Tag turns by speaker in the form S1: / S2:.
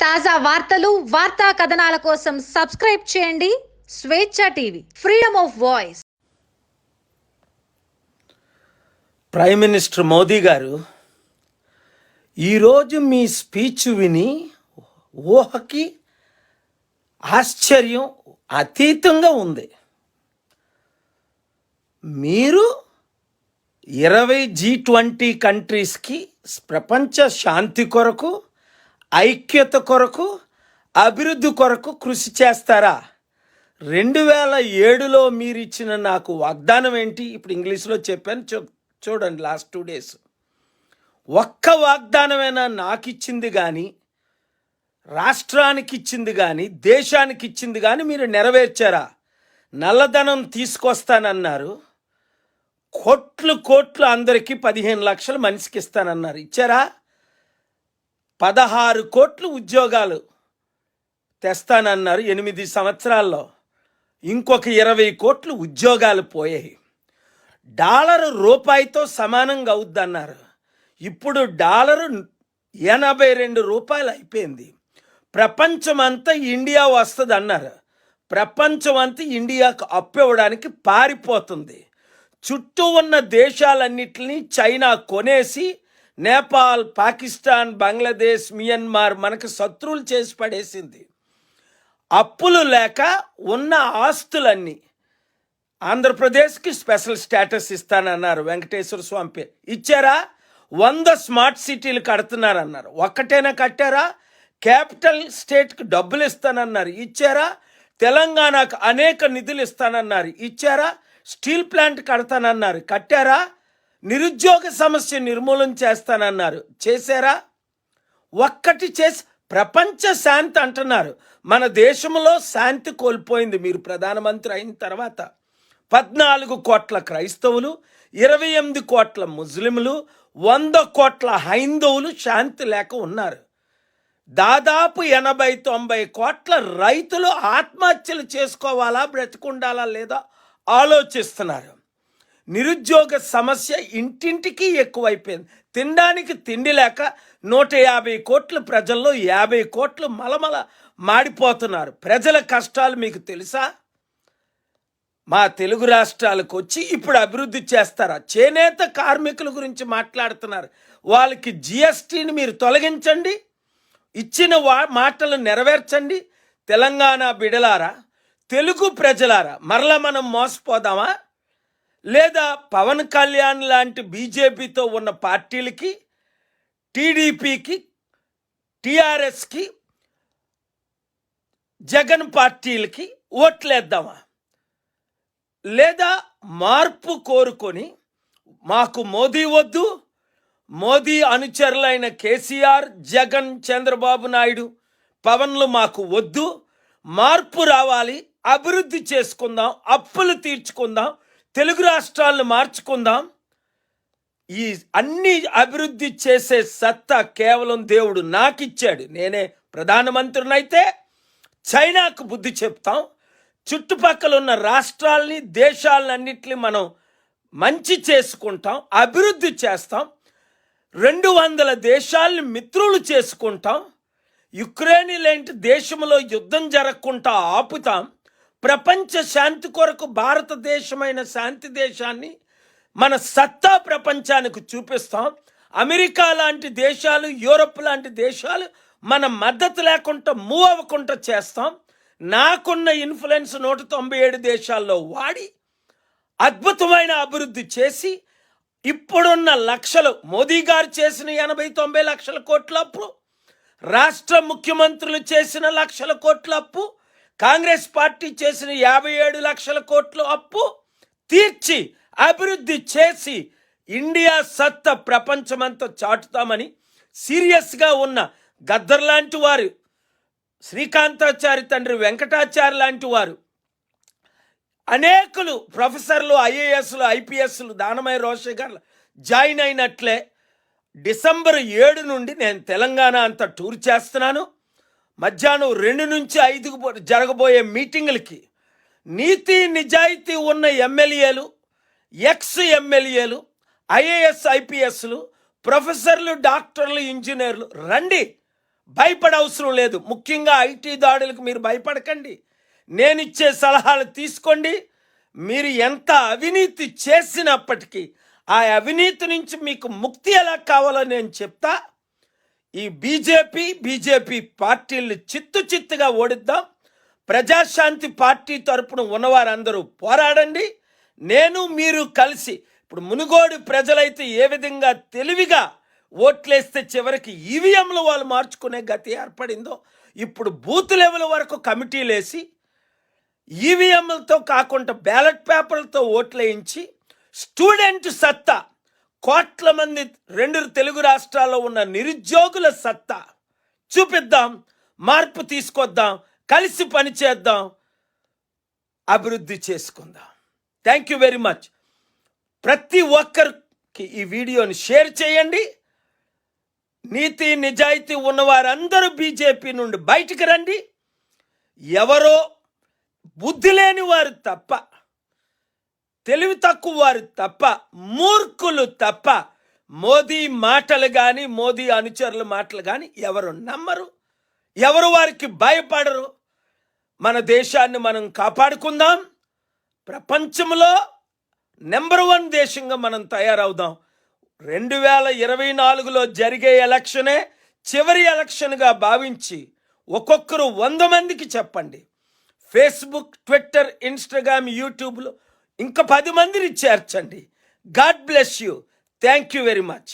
S1: తాజా వార్తలు వార్తా కథనాల కోసం సబ్స్క్రైబ్ చేయండి. Swecha TV freedom of voice.
S2: Prime minister Modi గారు ఈరోజు మీ స్పీచ్ విని ఊహకి ఆశ్చర్యం అతీతంగా ఉంది. మీరు ఇరవై జీ ట్వంటీ కంట్రీస్కి ప్రపంచ శాంతి కొరకు ఐక్యత కొరకు అభివృద్ధి కొరకు కృషి చేస్తారా? రెండు వేల ఏడులో మీరు ఇచ్చిన నాకు వాగ్దానం ఏంటి? ఇప్పుడు ఇంగ్లీష్లో చెప్పాను. చూ చూడండి లాస్ట్ టూ డేస్. ఒక్క వాగ్దానమైనా నాకు ఇచ్చింది కానీ రాష్ట్రానికి ఇచ్చింది కానీ దేశానికి ఇచ్చింది కానీ మీరు నెరవేర్చారా? నల్లధనం తీసుకొస్తానన్నారు. కోట్లు కోట్లు అందరికీ పదిహేను లక్షలు మనిషికి ఇస్తానన్నారు. ఇచ్చారా? పదహారు కోట్లు ఉద్యోగాలు తెస్తానన్నారు ఎనిమిది సంవత్సరాల్లో. ఇంకొక ఇరవై కోట్లు ఉద్యోగాలు పోయాయి. డాలర్ రూపాయితో సమానంగా అవుద్దన్నారు. ఇప్పుడు డాలరు ఎనభై రెండు రూపాయలు అయిపోయింది. ప్రపంచమంతా ఇండియా వస్తుంది అన్నారు ప్రపంచమంతా ఇండియాకు అప్పివ్వడానికి పారిపోతుంది. చుట్టూ ఉన్న దేశాలన్నిటిని చైనా కొనేసి నేపాల్ పాకిస్తాన్ బంగ్లాదేశ్ మియన్మార్ మనకు శత్రువులు చేసి పడేసింది. అప్పులు లేక ఉన్న ఆస్తులన్నీ ఆంధ్రప్రదేశ్కి స్పెషల్ స్టేటస్ ఇస్తానన్నారు వెంకటేశ్వర స్వామి. పేరు ఇచ్చారా? వంద స్మార్ట్ సిటీలు కడుతున్నారన్నారు. ఒక్కటైనా కట్టారా? క్యాపిటల్ స్టేట్కి డబ్బులు ఇస్తానన్నారు. ఇచ్చారా? తెలంగాణకు అనేక నిధులు ఇస్తానన్నారు. ఇచ్చారా? స్టీల్ ప్లాంట్ కడతానన్నారు. కట్టారా? నిరుద్యోగ సమస్య నిర్మూలన చేస్తానన్నారు. చేశారా? ఒక్కటి చేసి ప్రపంచ శాంతి అంటున్నారు. మన దేశంలో శాంతి కోల్పోయింది మీరు ప్రధానమంత్రి అయిన తర్వాత. పద్నాలుగు కోట్ల క్రైస్తవులు ఇరవై ఎనిమిది కోట్ల ముస్లింలు వంద కోట్ల హైందవులు శాంతి లేక ఉన్నారు. దాదాపు ఎనభై తొంభై కోట్ల రైతులు ఆత్మహత్యలు చేసుకోవాలా బ్రతికుండాలా లేదా ఆలోచిస్తున్నారు. నిరుద్యోగ సమస్య ఇంటింటికి ఎక్కువైపోయింది. తినడానికి తిండి లేక నూట యాభై కోట్ల ప్రజల్లో యాభై కోట్లు మలమల మాడిపోతున్నారు. ప్రజల కష్టాలు మీకు తెలుసా? మా తెలుగు రాష్ట్రాలకు వచ్చి ఇప్పుడు అభివృద్ధి చేస్తారా? చేనేత కార్మికుల గురించి మాట్లాడుతున్నారు. వాళ్ళకి జిఎస్టీని మీరు తొలగించండి. ఇచ్చిన వా మాటలు నెరవేర్చండి. తెలంగాణ బిడలారా తెలుగు ప్రజలారా మరలా మనం మోసపోదామా? లేదా పవన్ కళ్యాణ్ లాంటి బీజేపీతో ఉన్న పార్టీలకి టీడీపీకి టీఆర్ఎస్కి జగన్ పార్టీలకి ఓట్లేద్దామా? లేదా మార్పు కోరుకొని మాకు మోదీ వద్దు మోదీ అనుచరులైన కేసీఆర్ జగన్ చంద్రబాబు నాయుడు పవన్లు మాకు వద్దు మార్పు రావాలి అభివృద్ధి చేసుకుందాం అప్పులు తీర్చుకుందాం తెలుగు రాష్ట్రాలను మార్చుకుందాం. ఈ అన్ని అభివృద్ధి చేసే సత్తా కేవలం దేవుడు నాకిచ్చాడు. నేనే ప్రధానమంత్రినైతే చైనాకు బుద్ధి చెప్తాం. చుట్టుపక్కల ఉన్న రాష్ట్రాల్ని దేశాలన్నింటినీ మనం మంచి చేసుకుంటాం అభివృద్ధి చేస్తాం. రెండు వందల దేశాలని మిత్రులు చేసుకుంటాం. యుక్రెయిన్ లాంటి దేశంలో యుద్ధం జరగకుండా ఆపుతాం. ప్రపంచ శాంతి కొరకు భారతదేశమైన శాంతి దేశాన్ని మన సత్తా ప్రపంచానికి చూపిస్తాం. అమెరికా లాంటి దేశాలు యూరప్ లాంటి దేశాలు మన మద్దతు లేకుండా మూవ్ అవ్వకుండా చేస్తాం. నాకున్న ఇన్ఫ్లుయెన్స్ నూట తొంభై ఏడు దేశాల్లో వాడి అద్భుతమైన అభివృద్ధి చేసి ఇప్పుడున్న లక్షలు మోదీ గారు చేసిన ఎనభై తొంభై లక్షల కోట్ల అప్పు రాష్ట్ర ముఖ్యమంత్రులు చేసిన లక్షల కోట్ల అప్పు కాంగ్రెస్ పార్టీ చేసిన యాభై ఏడు లక్షల కోట్లు అప్పు తీర్చి అభివృద్ధి చేసి ఇండియా సత్త ప్రపంచమంతా చాటుతామని సీరియస్గా ఉన్న గద్దర్ లాంటి వారు శ్రీకాంతాచారి తండ్రి వెంకటాచారి లాంటి వారు అనేకులు ప్రొఫెసర్లు ఐఏఎస్లు ఐపీఎస్లు దానమయ రోషే గారు జాయిన్ అయినట్లే డిసెంబర్ ఏడు నుండి నేను తెలంగాణ అంతా టూర్ చేస్తున్నాను. మధ్యాహ్నం రెండు నుంచి ఐదుకు జరగబోయే మీటింగులకి నీతి నిజాయితీ ఉన్న ఎమ్మెల్యేలు ఎక్స్ ఎమ్మెల్యేలు ఐఏఎస్ ఐపీఎస్లు ప్రొఫెసర్లు డాక్టర్లు ఇంజనీర్లు రండి. భయపడవసరం లేదు. ముఖ్యంగా ఐటీ దాడులకు మీరు భయపడకండి. నేను ఇచ్చే సలహాలు తీసుకోండి. మీరు ఎంత అవినీతి చేసినప్పటికీ ఆ అవినీతి నుంచి మీకు ముక్తి ఎలా కావాలో నేను చెప్తా. ఈ బీజేపీ బీజేపీ పార్టీలు చిత్తు చిత్తుగా ఓడిద్దాం. ప్రజాశాంతి పార్టీ తరపున ఉన్నవారందరూ పోరాడండి. నేను మీరు కలిసి ఇప్పుడు మునుగోడు ప్రజలైతే ఏ విధంగా తెలివిగా ఓట్లేస్తే చివరికి ఈవీఎంలు వాళ్ళు మార్చుకునే గతి ఏర్పడిందో ఇప్పుడు బూత్ లెవెల్ వరకు కమిటీలు వేసి ఈవీఎంలతో కాకుండా బ్యాలెట్ పేపర్లతో ఓట్లు వేయించి స్టూడెంట్ సత్తా కోట్ల మంది రెండు తెలుగు రాష్ట్రాల్లో ఉన్న నిరుద్యోగుల సత్తా. చూపిద్దాం మార్పు తీసుకొద్దాం కలిసి పనిచేద్దాం అభివృద్ధి చేసుకుందాం. థ్యాంక్ యూ వెరీ మచ్ ప్రతి ఒక్కరికి ఈ వీడియోని షేర్ చేయండి. నీతి నిజాయితీ ఉన్నవారందరూ బీజేపీ నుండి బయటికి రండి. ఎవరో బుద్ధి లేని వారు తప్ప తెలివి తక్కువ వారు తప్ప మూర్ఖులు తప్ప మోదీ మాటలు కానీ మోదీ అనుచరుల మాటలు కానీ ఎవరు నమ్మరు. ఎవరు వారికి భయపడరు. మన దేశాన్ని మనం కాపాడుకుందాం. ప్రపంచంలో నెంబర్ వన్ దేశంగా మనం తయారవుదాం. రెండు వేల ఇరవై నాలుగులో జరిగే ఎలక్షనే చివరి ఎలక్షన్గా భావించి ఒక్కొక్కరు వంద మందికి చెప్పండి. ఫేస్బుక్ ట్విట్టర్ ఇన్స్టాగ్రామ్ యూట్యూబ్లో ఇంకా పది మందిని చేర్చండి. God bless you thank you very much